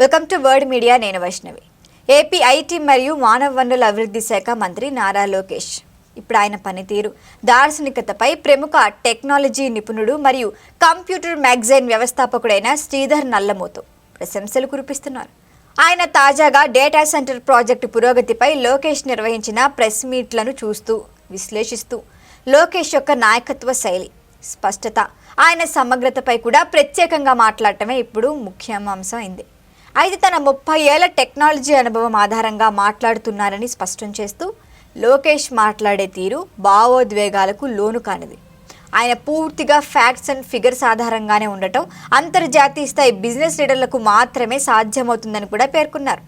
Welcome to word media నేను Vaishnavi. AP IT మరియు మానవ వనరుల అభివృద్ధి శాఖ మంత్రి నారా లోకేష్. ఇప్పుడు ఆయన పనితీరు. దార్శనికతపై ప్రముఖ టెక్నాలజీ నిపుణుడు మరియు కంప్యూటర్ మ్యాగజైన్ వ్యవస్థాపకుడైన శ్రీధర్ నల్లమోతు ప్రశంసలు కురిపిస్తున్నారు. ఆయన తాజాగా డేటా సెంటర్ ప్రాజెక్టు పురోగతిపై లోకేష్ నిర్వహించిన ప్రెస్ మీట్లను చూస్తూ విశ్లేషిస్తూ లోకేష్ యొక్క నాయకత్వ శైలి స్పష్టత ఆయన సమగ్రతపై కూడా ప్రత్యేకంగా మాట్లాడటమే ఇప్పుడు ముఖ్యాంశం అయింది. అయితే తన ముప్పై ఏళ్ళ టెక్నాలజీ అనుభవం ఆధారంగా మాట్లాడుతున్నారని స్పష్టం చేస్తూ లోకేష్ మాట్లాడే తీరు భావోద్వేగాలకు లోను కానిది. ఆయన పూర్తిగా ఫ్యాక్ట్స్ అండ్ ఫిగర్స్ ఆధారంగానే ఉండటం అంతర్జాతీయ స్థాయి బిజినెస్ లీడర్లకు మాత్రమే సాధ్యమవుతుందని కూడా పేర్కొన్నారు.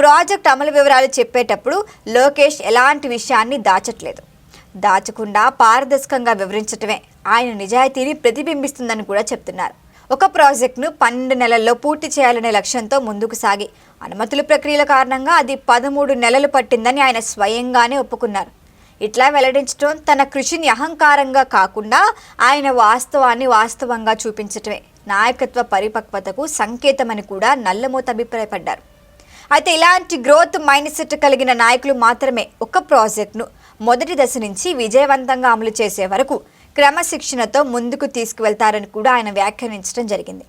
ప్రాజెక్ట్ అమలు వివరాలు చెప్పేటప్పుడు లోకేష్ ఎలాంటి విషయాన్ని దాచట్లేదు. దాచకుండా పారదర్శకంగా వివరించటమే ఆయన నిజాయితీని ప్రతిబింబిస్తుందని కూడా చెప్తున్నారు. ఒక ప్రాజెక్టును పన్నెండు నెలల్లో పూర్తి చేయాలనే లక్ష్యంతో ముందుకు సాగి. అనుమతుల ప్రక్రియల కారణంగా అది పదమూడు నెలలు పట్టిందని ఆయన స్వయంగానే ఒప్పుకున్నారు. ఇట్లా వెల్లడించడం తన కృషిని అహంకారంగా కాకుండా ఆయన వాస్తవాన్ని వాస్తవంగా చూపించటమే. నాయకత్వ పరిపక్వతకు సంకేతమని కూడా నల్లమూత అభిప్రాయపడ్డారు. అయితే ఇలాంటి గ్రోత్ మైండ్ సెట్ కలిగిన నాయకులు మాత్రమే ఒక ప్రాజెక్ట్ను మొదటి దశ నుంచి విజయవంతంగా అమలు చేసే వరకు క్రమశిక్షణతో ముందుకు తీసుకువెళ్తారని కూడా ఆయన వ్యాఖ్యానించడం జరిగింది.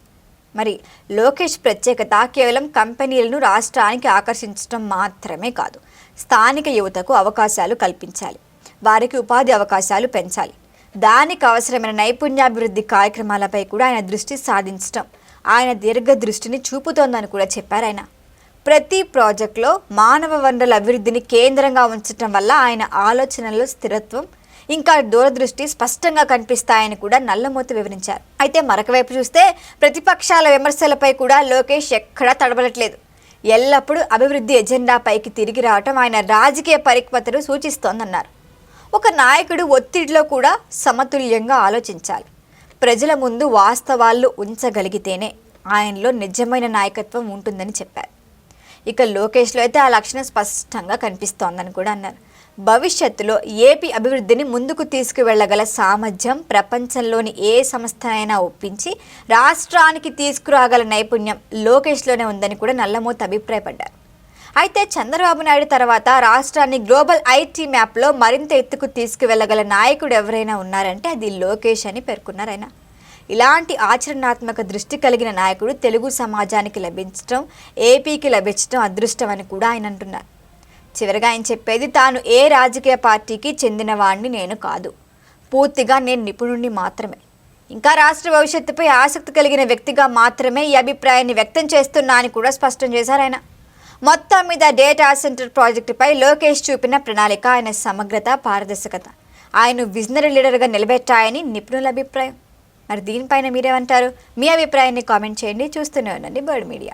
మరి లోకేష్ ప్రత్యేకత కేవలం కంపెనీలను రాష్ట్రానికి ఆకర్షించడం మాత్రమే కాదు స్థానిక యువతకు అవకాశాలు కల్పించాలి వారికి ఉపాధి అవకాశాలు పెంచాలి. దానికి అవసరమైన నైపుణ్యాభివృద్ధి కార్యక్రమాలపై కూడా ఆయన దృష్టి సాధించడం ఆయన దీర్ఘ దృష్టిని చూపుతోందని కూడా చెప్పారు ఆయన. ప్రతి ప్రాజెక్టులో మానవ వనరుల అభివృద్ధిని కేంద్రంగా ఉంచటం వల్ల ఆయన ఆలోచనలో స్థిరత్వం ఇంకా దూరదృష్టి స్పష్టంగా కనిపిస్తాయని కూడా నల్లమూతి వివరించారు. అయితే మరొక వైపు చూస్తే ప్రతిపక్షాల విమర్శలపై కూడా లోకేష్ ఎక్కడా తడబడట్లేదు. ఎల్లప్పుడూ అభివృద్ధి ఎజెండాపైకి తిరిగి రావటం ఆయన రాజకీయ పరిక్వతను సూచిస్తోందన్నారు. ఒక నాయకుడు ఒత్తిడిలో కూడా సమతుల్యంగా ఆలోచించాలి. ప్రజల ముందు వాస్తవాలు ఉంచగలిగితేనే ఆయనలో నిజమైన నాయకత్వం ఉంటుందని చెప్పారు. ఇక లోకేష్లో అయితే ఆ లక్షణం స్పష్టంగా కనిపిస్తోందని కూడా అన్నారు. భవిష్యత్తులో ఏపీ అభివృద్ధిని ముందుకు తీసుకువెళ్ళగల సామర్థ్యం ప్రపంచంలోని ఏ సంస్థనైనా ఒప్పించి రాష్ట్రానికి తీసుకురాగల నైపుణ్యం లోకేష్లోనే ఉందని కూడా నల్లమూత అభిప్రాయపడ్డారు. అయితే చంద్రబాబు నాయుడు తర్వాత రాష్ట్రాన్ని గ్లోబల్ ఐటీ మ్యాప్లో మరింత ఎత్తుకు తీసుకువెళ్ళగల నాయకుడు ఎవరైనా ఉన్నారంటే అది లోకేష్ అని పేర్కొన్నారు ఆయన. ఇలాంటి ఆచరణాత్మక దృష్టి కలిగిన నాయకుడు తెలుగు సమాజానికి లభించడం ఏపీకి లభించడం అదృష్టం అని కూడా ఆయన అంటున్నారు. చివరిగా ఆయన చెప్పేది తాను ఏ రాజకీయ పార్టీకి చెందినవాణ్ణి నేను కాదు. పూర్తిగా నేను నిపుణుణ్ణి మాత్రమే. ఇంకా రాష్ట్ర భవిష్యత్తుపై ఆసక్తి కలిగిన వ్యక్తిగా మాత్రమే ఈ అభిప్రాయాన్ని వ్యక్తం చేస్తున్నా అని కూడా స్పష్టం చేశారు ఆయన. మొత్తం మీద డేటా సెంటర్ ప్రాజెక్టుపై లోకేష్ చూపిన ప్రణాళిక ఆయన సమగ్రత పారదర్శకత. ఆయన విజనరీ లీడర్గా నిలబెట్టాయని నిపుణుల అభిప్రాయం. మరి దీనిపైన మీరేమంటారు? మీ అభిప్రాయాన్ని కామెంట్ చేయండి. చూస్తూనే ఉండండి బర్డ్ మీడియా.